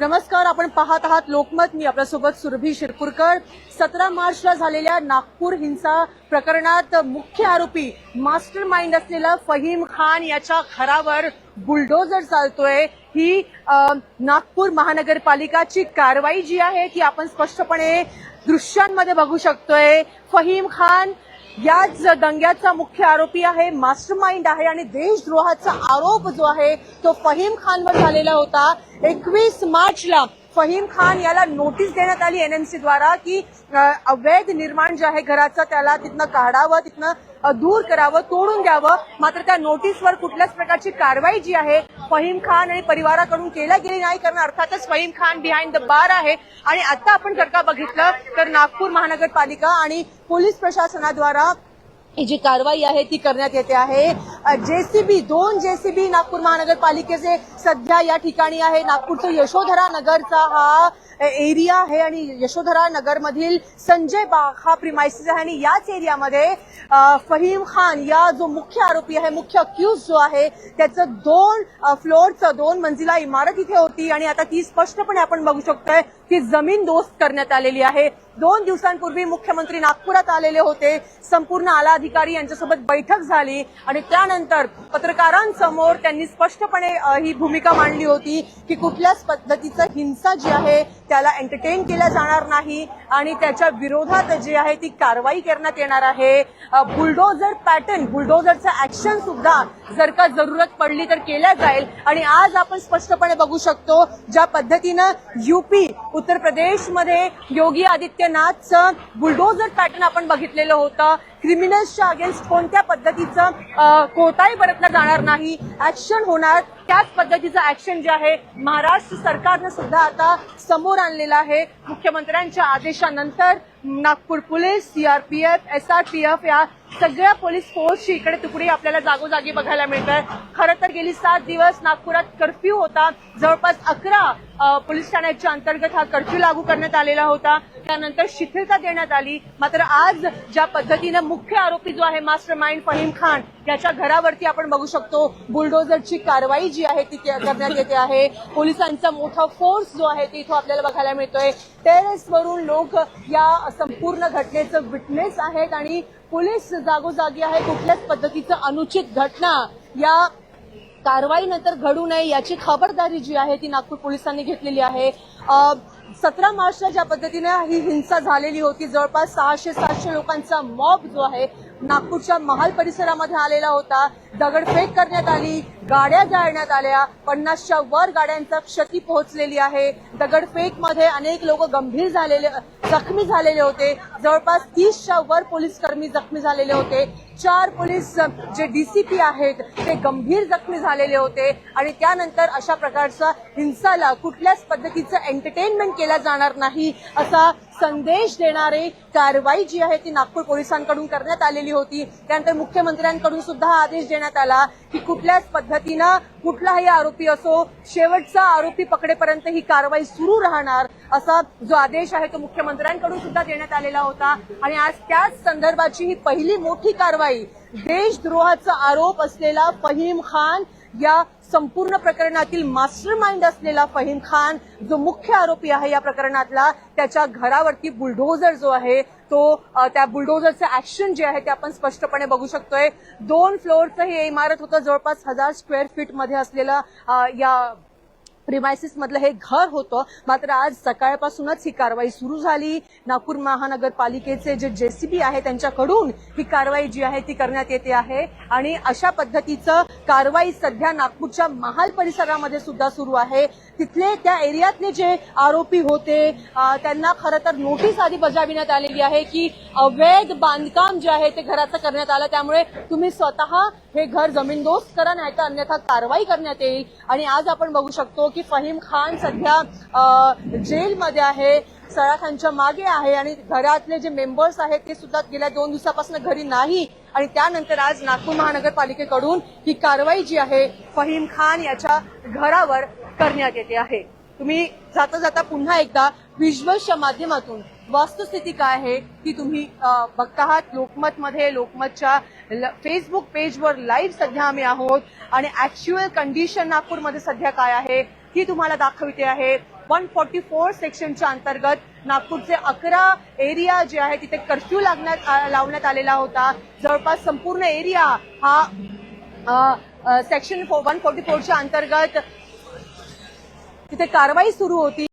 नमस्कार आपण पाहत आहात लोकमत. मी आपल्यासोबत सुरभी शिरपूरकर. सतरा मार्चला झालेल्या नागपूर हिंसा प्रकरणात मुख्य आरोपी मास्टर माइंड असलेला फहीम खान याच्या घरावर बुलडोजर चालतोय. ही नागपूर महानगरपालिकाची कारवाई जी आहे ती आपण स्पष्टपणे दृश्यांमध्ये बघू शकतोय. फहीम खान याच दंग्याचा मुख्य आरोपी आहे मास्टर माइंड आहे आणि देशद्रोहाचा आरोप जो आहे तो फहीम खानवर झालेला होता. एकवीस मार्चला फहीम खान याला नोटीस देण्यात आली एनएमसी द्वारा की अवैध निर्माण जे आहे घराचं त्याला तिथनं काढावं तिथनं दूर करावं तोडून द्यावं. मात्र त्या नोटीसवर कुठल्याच प्रकारची कारवाई जी आहे फहीम खान आणि परिवाराकडून केला गेली नाही कारण अर्थातच Fahim Khan behind the bar आहे. आणि आता आपण जर का बघितलं तर नागपूर महानगरपालिका आणि पोलीस प्रशासनाद्वारा ही जी कारवाई आहे ती करण्यात येते आहे. जेसीबी दोन जेसीबी नागपूर महानगरपालिकेचे सध्या या ठिकाणी आहे. नागपूरचं यशोधरा नगरचा हा एरिया आहे आणि यशोधरा नगरमधील संजय बाग हा प्रिमायसिस आहे आणि याच एरियामध्ये फहीम खान या जो मुख्य आरोपी आहे मुख्य अक्यूज जो आहे त्याचं दोन फ्लोअरचं दोन मंजिला इमारत इथे होती आणि आता ती स्पष्टपणे आपण बघू शकतोय की जमीन दोस्त करण्यात आलेली आहे. दोन दिवसांपूर्वी मुख्यमंत्री नागपुरात आलेले होते. संपूर्ण आला अधिकारी यांच्यासोबत बैठक झाली आणि त्यानंतर पत्रकारांसमोर त्यांनी स्पष्टपणे ही भूमिका भूमिका मांडली होती की कुठल्याच पद्धतीचं हिंसा जी आहे त्याला एंटरटेन केल्या जाणार नाही आणि त्याच्या विरोधात जी आहे ती कारवाई करण्यात येणार आहे. बुलडोझर पॅटर्न बुलडोझरचं ऍक्शन सुद्धा जर का जरूरत पडली तर केल्या जाईल. आणि आज आपण स्पष्टपणे बघू शकतो ज्या पद्धतीनं युपी उत्तर प्रदेशमध्ये योगी आदित्यनाथचं बुलडोझर पॅटर्न आपण बघितलेलं होतं. क्रिमिनल्सच्या अगेन्स्ट कोणत्या पद्धतीचं कोताही बरतला जाणार नाही. ऍक्शन होणार. त्याच पद्धतीचं ऍक्शन जे आहे महाराष्ट्र सरकारनं सुद्धा आता समोर आणलेला आहे. मुख्यमंत्र्यांच्या आदेशानंतर नागपूर पोलीस सीआरपीएफ एसआरपीएफ या सगळ्या पोलीस फोर्सची इकडे तुकडी आपल्याला जागोजागी बघायला मिळतंय. खरं तर गेली सात दिवस नागपुरात कर्फ्यू होता. जवळपास अकरा पोलीस ठाण्याच्या अंतर्गत हा कर्फ्यू लागू करण्यात आलेला होता. त्यानंतर शिथिलता देण्यात आली. मात्र आज ज्या पद्धतीनं मुख्य आरोपी जो आहे मास्टर माइंड फहीम खान याच्या घरावरती आपण बघू शकतो. बुलडोझरची कारवाई जी आहे ती करण्यात येते आहे. पोलिसांचा मोठा फोर्स जो आहे ते इथं आपल्याला बघायला मिळतोय. टेरेसवरून लोक या संपूर्ण घटनेचं विटनेस आहेत आणि पोलीस जागोजागी आहे. कुठल्याच पद्धतीचं अनुचित घटना या कारवाईनंतर घडू नये याची खबरदारी जी आहे ती नागपूर पोलिसांनी घेतलेली आहे. सतरा मार्चला ज्या पद्धतीने ही हिंसा झालेली होती जवळपास सहाशे सातशे लोकांचा मॉब जो आहे नागपूरच्या महाल परिसरामध्ये आलेला होता. दगडफेक करण्यात आली गाड्या जाळण्यात आल्या पन्नासच्या वर गाड्यांचा क्षती पोहोचलेली आहे. दगडफेकमध्ये अनेक लोक गंभीर झालेले जखमी झालेले होते. जवळपास तीसच्या वर पोलीस कर्मी जखमी झालेले होते. चार पोलीस जे डीसीपी आहेत ते गंभीर जखमी झालेले होते. आणि त्यानंतर अशा प्रकारचा हिंसाला कुठल्याच पद्धतीचं एंटरटेनमेंट केला जाणार नाही असा संदेश देणारी कारवाई जी आहे ती नागपूर पोलिसांकडून करण्यात आलेली होती. त्यानंतर मुख्यमंत्र्यांकडून सुद्धा आदेश देण्यात आला की कुठल्याच पद्धतीनं कुठलाही आरोपी असो शेवटचा आरोपी पकडेपर्यंत ही कारवाई सुरू राहणार असा जो आदेश आहे तो मुख्यमंत्र्यांकडून सुद्धा देण्यात आलेला होता. आणि आज त्याच संदर्भाची ही पहिली मोठी कारवाई देशद्रोहाचा आरोप असलेला फहीम खान या संपूर्ण प्रकरणातील मास्टर माइंड असलेला फहीम खान जो मुख्य आरोपी आहे या प्रकरणातला त्याच्या घरावरती बुलडोझर जो आहे तो त्या बुलडोझरचं ऍक्शन जे आहे ते आपण स्पष्टपणे बघू शकतोय. दोन फ्लोअरचं हे इमारत होतं जवळपास हजार स्क्वेअर फीटमध्ये असलेलं या प्रिमायसिस मधलं हे घर होतं. मात्र आज सकाळपासूनच ही कारवाई सुरू झाली. नागपूर महानगरपालिकेचे जे जेसीबी आहे त्यांच्याकडून ही कारवाई जी आहे ती करण्यात येते आहे. आणि अशा पद्धतीचं कारवाई सध्या नागपूरच्या महाल परिसरामध्ये सुद्धा सुरू आहे. तिथले त्या एरियातले जे आरोपी होते त्यांना खरं तर नोटीस आधी बजाविण्यात आलेली आहे की अवैध बांधकाम जे आहे ते घराचं करण्यात आलं. त्यामुळे तुम्ही स्वतः हे घर जमीनदोस्त करा नाही तर अन्यथा कारवाई करण्यात येईल. आणि आज आपण बघू शकतो की फहीम खान सध्या जेलमध्ये आहे सळाखांच्या मागे आहे आणि घरातले जे मेंबर्स आहेत ते सुद्धा गेल्या दोन दिवसापासून घरी नाही. आणि त्यानंतर आज नागपूर महानगरपालिकेकडून ही कारवाई जी आहे फहीम खान याच्या घरावर करण्यात येते आहे. तुम्ही जाता जाता पुन्हा एकदा व्हिज्युअल्सच्या माध्यमातून वस्तुस्थिती काय आहे ती तुम्ही बघत बघता आहात लोकमतमध्ये लोकमतच्या फेसबुक पेजवर लाईव्ह सध्या आम्ही आहोत. आणि ऍक्च्युअल कंडिशन नागपूरमध्ये सध्या काय आहे ती तुम्हाला दाखविते आहे. वन फॉर्टी फोर सेक्शनच्या अंतर्गत नागपूरचे अकरा एरिया जे आहे तिथे कर्फ्यू लागण्यात लावण्यात आलेला होता. जवळपास संपूर्ण एरिया हा सेक्शन वन फोर्टी फोरच्या अंतर्गत तिथे कारवाई सुरू होती.